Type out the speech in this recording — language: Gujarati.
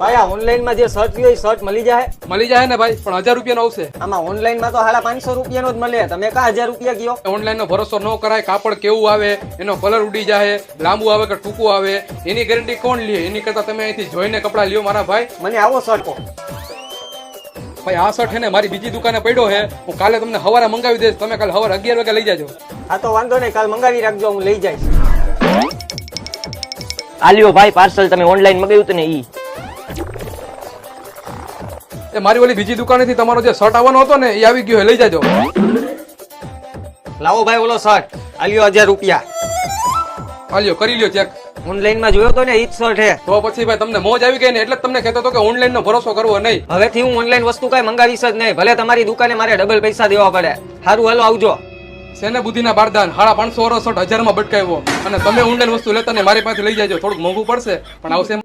ભાઈ આ ઓનલાઈનમાં જે શર્ટ એ શર્ટ મળી જાય. મળી જાય ને ભાઈ પણ હજાર રૂપિયા નો આવશે. આમાં ઓનલાઈનમાં તો હાલા પાંચસો રૂપિયાનો જ મળે. તમે કા હજાર રૂપિયા કયો ઓનલાઈન નો ભરોસો ન કરાય કાપડ કેવું આવે એનો કલર ઉડી જાય લાંબુ આવે કે ટૂંકું આવે એની ગેરંટી કોણ લે? એની કરતા તમે અહીંથી જોઈને કપડા લ્યો મારા ભાઈ. મને આવો શર્ટ કહો ભાઈ આ શર્ટ હે ને મારી બીજી દુકાને પડ્યો હે. હું કાલે તમને હવારે મંગાવી દઈશ. તમે કાલે હવારે અગિયાર વાગે લઈ જાજો. આ તો વાંધો નહીં કાલ મંગાવી રાખજો હું લઈ જઈશ. આલ્યો ભાઈ પાર્સલ તમે ઓનલાઈન મગાવ્યું હતું ને ઈ. એ મારી ઓલી બીજી દુકાનેથી તમારો જે શર્ટ આવવાનો હતો ને એ આવી ગયો લઈ જાજો. લાવો ભાઈ ઓલો શર્ટ આલ્યો હજાર રૂપિયા. આલ્યો કરી લ્યો ચેક ઓનલાઈનમાં જોયો તો ને ઈ જ શર્ટ હે. તો પછી ભાઈ તમને મોજ આવી ગઈ ને એટલે જ તમને કહેતો હતો કે ઓનલાઈન નો ભરોસો કરવો નહીં. હવેથી હું ઓનલાઈન વસ્તુ કઈ મંગાવીશ જ નહીં. ભલે તમારી દુકાને મારે ડબલ પૈસા દેવા પડે. સારું હાલો આવજો. શેને બુદ્ધિના બારદાન સાડા પાંચસો વર્ષ હજારમાં બટકાવ્યો. અને તમે ઓનલાઈન વસ્તુ લેતા ને મારી પાસે લઈ જાજો. થોડુંક મોંઘું પડશે પણ આવશે.